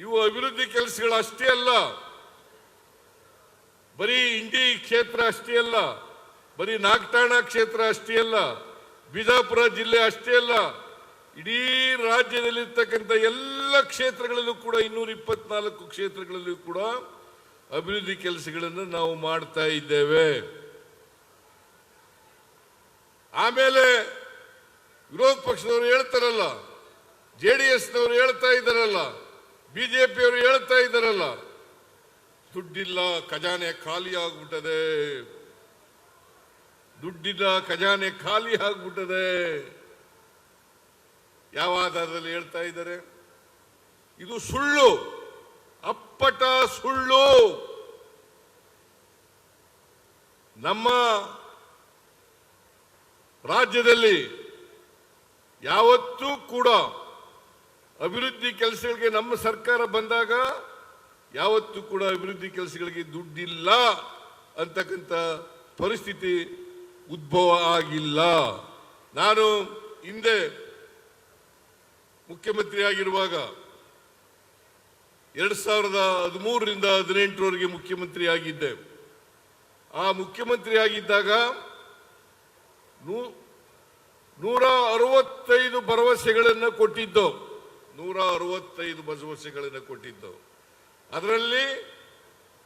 ಇವು ಅಭಿವೃದ್ಧಿ ಕೆಲಸಗಳು ಅಷ್ಟೇ ಅಲ್ಲ. ಬರೀ ಇಂಡಿ ಕ್ಷೇತ್ರ ಅಷ್ಟೇ ಅಲ್ಲ. ಬರೀ ನಾಗಠಾಣ ಕ್ಷೇತ್ರ ಅಷ್ಟೇ ಅಲ್ಲ. ಬಿಜಾಪುರ ಜಿಲ್ಲೆ ಅಷ್ಟೇ ಅಲ್ಲ. ಇಡೀ ರಾಜ್ಯದಲ್ಲಿರ್ತಕ್ಕಂಥ ಎಲ್ಲ ಕ್ಷೇತ್ರಗಳಲ್ಲೂ ಕೂಡ, ಇನ್ನೂರ ಇಪ್ಪತ್ನಾಲ್ಕು ಕ್ಷೇತ್ರಗಳಲ್ಲೂ ಕೂಡ ಅಭಿವೃದ್ಧಿ ಕೆಲಸಗಳನ್ನು ನಾವು ಮಾಡ್ತಾ ಇದ್ದೇವೆ. ಆಮೇಲೆ ವಿರೋಧ ಪಕ್ಷದವರು ಹೇಳ್ತಾರಲ್ಲ, ಜೆ ಡಿ ಎಸ್ನವರು ಹೇಳ್ತಾ ಇದ್ದಾರಲ್ಲ ಬಿಜೆಪಿಯವರು ಹೇಳ್ತಾ ಇದ್ದಾರಲ್ಲ, ದುಡ್ಡಿಲ್ಲ, ಖಜಾನೆ ಖಾಲಿ ಆಗ್ಬಿಟ್ಟದೆ. ದುಡ್ಡಿಲ್ಲ, ಖಜಾನೆ ಖಾಲಿ ಆಗ್ಬಿಟ್ಟದೆ. ಯಾವ ಆಧಾರದಲ್ಲಿ ಹೇಳ್ತಾ ಇದ್ದಾರೆ? ಇದು ಸುಳ್ಳು, ಅಪ್ಪಟ ಸುಳ್ಳು. ನಮ್ಮ ರಾಜ್ಯದಲ್ಲಿ ಯಾವತ್ತೂ ಕೂಡ ಅಭಿವೃದ್ಧಿ ಕೆಲಸಗಳಿಗೆ ನಮ್ಮ ಸರ್ಕಾರ ಬಂದಾಗ ಯಾವತ್ತೂ ಕೂಡ ಅಭಿವೃದ್ಧಿ ಕೆಲಸಗಳಿಗೆ ದುಡ್ಡಿಲ್ಲ ಅಂತಕ್ಕಂಥ ಪರಿಸ್ಥಿತಿ ಉದ್ಭವ ಆಗಿಲ್ಲ. ನಾನು ಹಿಂದೆ ಮುಖ್ಯಮಂತ್ರಿಯಾಗಿರುವಾಗ ಎರಡು ಸಾವಿರದ ಹದಿಮೂರರಿಂದ ಹದಿನೆಂಟರವರೆಗೆ ಮುಖ್ಯಮಂತ್ರಿ ಆಗಿದ್ದೆ. ಆ ಮುಖ್ಯಮಂತ್ರಿ ಆಗಿದ್ದಾಗ ನೂ- ನೂರ ಅರವತ್ತೈದು ಭರವಸೆಗಳನ್ನು ಕೊಟ್ಟಿದ್ದು ನೂರ ಅರವತ್ತೈದು ಭರವಸೆಗಳನ್ನು ಕೊಟ್ಟಿದ್ದು ಅದರಲ್ಲಿ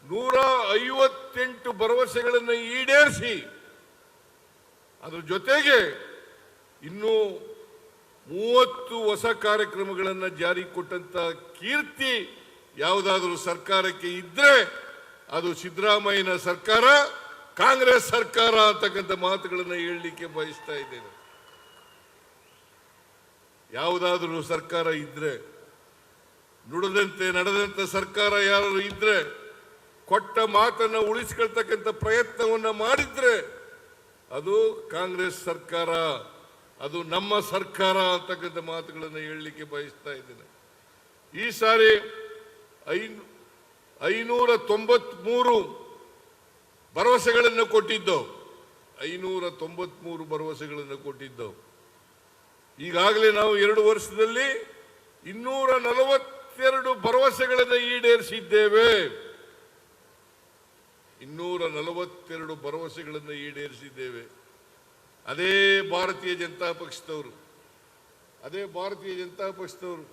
ನೂರ ಐವತ್ತೆಂಟು ಭರವಸೆಗಳನ್ನು ಈಡೇರಿಸಿ, ಅದರ ಜೊತೆಗೆ ಇನ್ನು ಮೂವತ್ತು ಹೊಸ ಕಾರ್ಯಕ್ರಮಗಳನ್ನು ಜಾರಿ ಕೊಟ್ಟಂತ ಕೀರ್ತಿ ಯಾವುದಾದರೂ ಸರ್ಕಾರಕ್ಕೆ ಇದ್ರೆ ಅದು ಸಿದ್ದರಾಮಯ್ಯನ ಸರ್ಕಾರ, ಕಾಂಗ್ರೆಸ್ ಸರ್ಕಾರ ಅಂತಕ್ಕಂಥ ಮಾತುಗಳನ್ನು ಹೇಳಲಿಕ್ಕೆ ಬಯಸ್ತಾ ಇದ್ದೇನೆ. ಯಾವುದಾದರೂ ಸರ್ಕಾರ ಇದ್ರೆ, ನುಡಿದಂತೆ ನಡೆದಂತ ಸರ್ಕಾರ ಯಾರು ಇದ್ರೆ, ಕೊಟ್ಟ ಮಾತನ್ನು ಉಳಿಸ್ಕೊಳ್ತಕ್ಕಂಥ ಪ್ರಯತ್ನವನ್ನು ಮಾಡಿದ್ರೆ, ಅದು ಕಾಂಗ್ರೆಸ್ ಸರ್ಕಾರ, ಅದು ನಮ್ಮ ಸರ್ಕಾರ ಅಂತಕ್ಕಂಥ ಮಾತುಗಳನ್ನು ಹೇಳಲಿಕ್ಕೆ ಬಯಸ್ತಾ ಇದ್ದೇನೆ. ಈ ಸಾರಿ ಐನು ಐನೂರ ತೊಂಬತ್ಮೂರು ಭರವಸೆಗಳನ್ನು ಕೊಟ್ಟಿದ್ದವು. ಐನೂರ ತೊಂಬತ್ಮೂರು ಭರವಸೆಗಳನ್ನು ಕೊಟ್ಟಿದ್ದವು. ಈಗಾಗಲೇ ನಾವು ಎರಡು ವರ್ಷದಲ್ಲಿ ಇನ್ನೂರ ನಲವತ್ತೆರಡು ಭರವಸೆಗಳನ್ನು ಈಡೇರಿಸಿದ್ದೇವೆ. ಇನ್ನೂರ ನಲವತ್ತೆರಡು ಭರವಸೆಗಳನ್ನು ಈಡೇರಿಸಿದ್ದೇವೆ. ಅದೇ ಭಾರತೀಯ ಜನತಾ ಪಕ್ಷದವರು, ಅದೇ ಭಾರತೀಯ ಜನತಾ ಪಕ್ಷದವರು.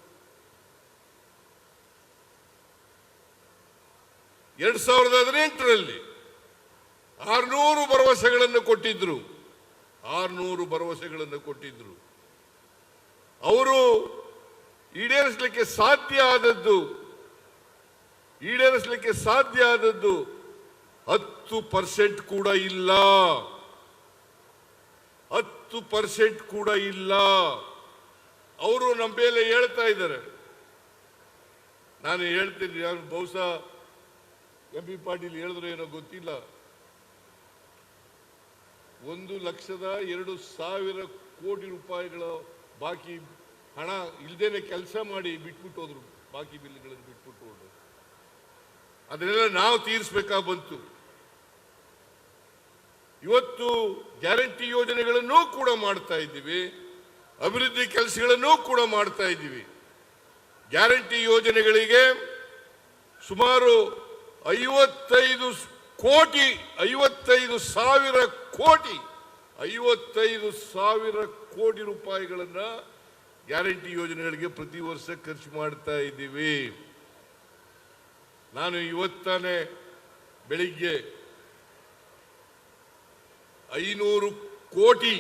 ಎರಡ್ ಸಾವಿರದ ಹದಿನೆಂಟರಲ್ಲಿ ಆರ್ನೂರು ಭರವಸೆಗಳನ್ನು ಕೊಟ್ಟಿದ್ರು, ಆರ್ನೂರು ಭರವಸೆಗಳನ್ನು ಕೊಟ್ಟಿದ್ರು. ಅವರು ಈಡೇರಿಸಲಿಕ್ಕೆ ಸಾಧ್ಯ ಆದದ್ದು, ಈಡೇರಿಸಲಿಕ್ಕೆ ಸಾಧ್ಯ ಆದದ್ದು ಹತ್ತು ಪರ್ಸೆಂಟ್ ಕೂಡ ಇಲ್ಲ. ಹತ್ತು ಪರ್ಸೆಂಟ್ ಕೂಡ ಇಲ್ಲ. ಅವರು ನಮ್ಮ ಮೇಲೆ ಹೇಳ್ತಾ ಇದ್ದಾರೆ. ನಾನು ಹೇಳ್ತೀನಿ ನಾನು ಬಹುಶಃ ಎಂ ಪಿ ಪಾಟೀಲ್ ಹೇಳಿದ್ರು ಏನೋ ಗೊತ್ತಿಲ್ಲ. ಒಂದು ಲಕ್ಷದ ಎರಡು ಸಾವಿರ ಕೋಟಿ ರೂಪಾಯಿಗಳ ಬಾಕಿ ಹಣ ಇಲ್ದೇನೆ ಕೆಲಸ ಮಾಡಿ ಬಿಟ್ಬಿಟ್ಟು ಹೋದ್ರು. ಬಾಕಿ ಬಿಲ್ಗಳನ್ನು ಬಿಟ್ಬಿಟ್ಟು ಹೋದ್ರು. ಅದನ್ನೆಲ್ಲ ನಾವು ತೀರಿಸಬೇಕಾ ಬಂತು. ಇವತ್ತು ಗ್ಯಾರಂಟಿ ಯೋಜನೆಗಳನ್ನೂ ಕೂಡ ಮಾಡ್ತಾ ಇದ್ದೀವಿ. ಅಭಿವೃದ್ಧಿ ಕೆಲಸಗಳನ್ನೂ ಕೂಡ ಮಾಡ್ತಾ ಇದ್ದೀವಿ. ಗ್ಯಾರಂಟಿ ಯೋಜನೆಗಳಿಗೆ ಸುಮಾರು ಐವತ್ತೈದು ಕೋಟಿ, ಐವತ್ತೈದು ಸಾವಿರ ಕೋಟಿ ಐವತ್ತೈದು ಸಾವಿರ ಕೋಟಿ ರೂಪಾಯಿಗಳನ್ನ ಗ್ಯಾರಂಟಿ ಯೋಜನೆಗಳಿಗೆ ಪ್ರತಿ ವರ್ಷ ಖರ್ಚು ಮಾಡ್ತಾ ಇದ್ದೀವಿ. ನಾನು ಇವತ್ತಾನೆ ಬೆಳಿಗ್ಗೆ ಐನೂರು ಕೋಟಿ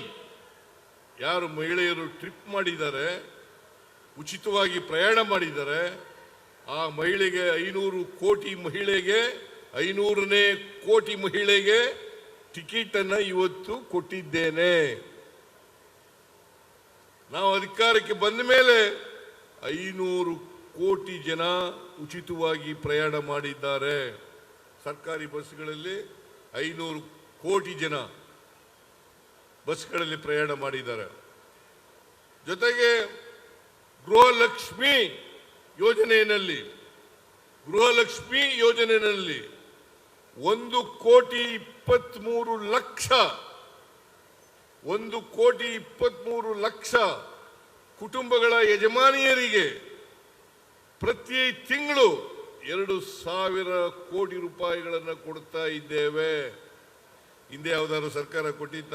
ಯಾರು ಮಹಿಳೆಯರು ಟ್ರಿಪ್ ಮಾಡಿದ್ದಾರೆ, ಉಚಿತವಾಗಿ ಪ್ರಯಾಣ ಮಾಡಿದ್ದಾರೆ, ಆ ಮಹಿಳೆಗೆ ಐನೂರು ಕೋಟಿ ಮಹಿಳೆಗೆ, ಐನೂರನೇ ಕೋಟಿ ಮಹಿಳೆಗೆ ಟಿಕೆಟ್ ಅನ್ನ ಇವತ್ತು ಕೊಟ್ಟಿದ್ದೇನೆ. ನಾವು ಅಧಿಕಾರಕ್ಕೆ ಬಂದ ಮೇಲೆ ಐನೂರು ಕೋಟಿ ಜನ ಉಚಿತವಾಗಿ ಪ್ರಯಾಣ ಮಾಡಿದ್ದಾರೆ. ಸರ್ಕಾರಿ ಬಸ್ಗಳಲ್ಲಿ ಐನೂರು ಕೋಟಿ ಜನ ಬಸ್ಗಳಲ್ಲಿ ಪ್ರಯಾಣ ಮಾಡಿದ್ದಾರೆ. ಜೊತೆಗೆ ಗೃಹಲಕ್ಷ್ಮಿ ಯೋಜನೆಯಲ್ಲಿ ಗೃಹಲಕ್ಷ್ಮಿ ಯೋಜನೆಯಲ್ಲಿ ಒಂದು ಕೋಟಿ ಇಪ್ಪತ್ಮೂರು ಲಕ್ಷ, ಒಂದು ಕೋಟಿ ಇಪ್ಪತ್ಮೂರು ಲಕ್ಷ ಕುಟುಂಬಗಳ ಯಜಮಾನಿಯರಿಗೆ ಪ್ರತಿ ತಿಂಗಳು ಎರಡು ಸಾವಿರ ಕೋಟಿ ರೂಪಾಯಿಗಳನ್ನು ಕೊಡ್ತಾ ಇದ್ದೇವೆ. ಹಿಂದೆ ಯಾವುದಾದ್ರು ಸರ್ಕಾರ ಕೊಟ್ಟಿತ್ತ?